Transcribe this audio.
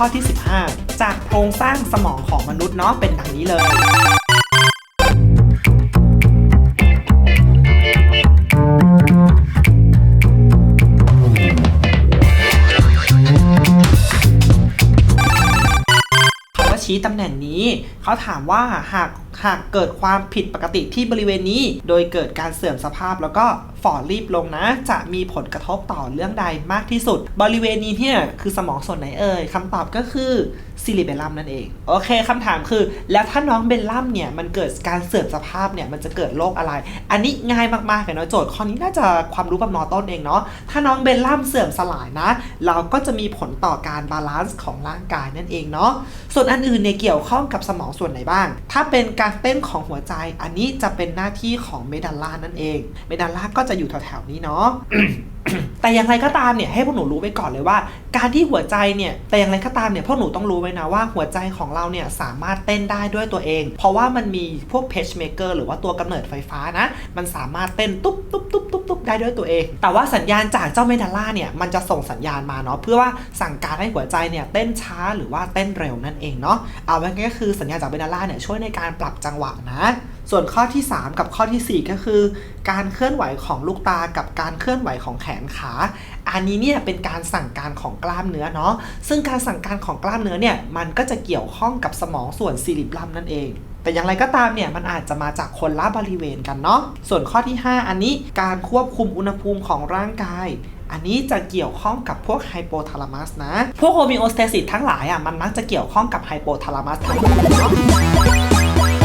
ข้อที่ 15 จากโครงสร้างสมองของมนุษย์เนาะเป็นดังนี้เลย เขาชี้ตำแหน่งนี้ เขาถามว่าหาก หากเกิดความผิดปกติที่บริเวณนี้ โดยเกิดการเสื่อมสภาพแล้วก็ฝ่อรีบลงนะ จะมีผลกระทบต่อเรื่องใดมากที่สุด บริเวณนี้เนี่ยคือสมองส่วนไหนเอ่ยคำตอบก็คือซิลิเบลัมนั่นเอง โอเคคำถามคือ แล้วถ้าน้องเบลลัมเนี่ยมันเกิดการเสื่อมสภาพเนี่ยมันจะเกิดโรคอะไร อันนี้ง่ายมากๆเลยเนาะโจทย์ข้อนี้น่าจะความรู้แบบมอต้นเองเนาะถ้าน้องเบลลัมเสื่อมสลายนะ เราก็จะมีผลต่อการบาลานซ์ของร่างกายนั่นเองเนาะส่วนอันอื่นเนี่ยเกี่ยวข้องกับสมองส่วนไหนบ้าง ถ้าเป็นการการเต้นของหัวใจ อันนี้จะเป็นหน้าที่ของเมดัลลานั่นเอง เมดัลลาก็จะอยู่แถวๆนี้เนาะ แต่อย่างไรก็ตามเนี่ยให้พวกหนูรู้ไว้ก่อนเลยว่า การที่หัวใจเนี่ยแต่อย่างไรก็ตามเนี่ยพวกหนูต้องรู้ไว้นะว่าหัวใจของเราเนี่ยสามารถเต้นได้ด้วยตัวเอง เพราะว่ามันมีพวกเพชเมเกอร์หรือว่าตัวกำเนิดไฟฟ้านะ มันสามารถเต้นตุ๊บตุ๊บตุ๊บตุ๊บตุ๊บได้ด้วยตัวเอง แต่ว่าสัญญาณจากเจ้าเมดัลล่าเนี่ยมันจะส่งสัญญาณมาเนาะเพื่อว่าสั่งการให้หัวใจเนี่ยเต้นช้าหรือว่าเต้นเร็วนั่นเองเนาะเอาไว้ก็คือสัญญาณจากเมดัลล่าเนี่ยช่วยในการปรับจังหวะนะ ส่วนข้อที่ 3 กับข้อทีสี่ 4 ก็คือ การเคลื่อนไหวของลูกตากับการเคลื่อนไหวของแขนขา อันนี้เนี่ยเป็นการสั่งการของกล้ามเนื้อเนาะซึ่งการสั่งการของกล้ามเนื้อเนี่ยมันก็จะเกี่ยวข้องกับสมองส่วนซิลิบลัมนั่นเองแต่อย่างไรก็ตามเนี่ยมันอาจจะมาจากคนละบริเวณกันเนาะ ส่วนข้อที่ 5 อันนี้การควบคุมอุณหภูมิของร่างกาย อันนี้จะเกี่ยวข้องกับพวกไฮโปทาลามัสนะ พวกโฮมิโอสเตซิสทั้งหลายอะมันมักจะเกี่ยวข้องกับไฮโปทาลามัสทั้งหมดเนาะ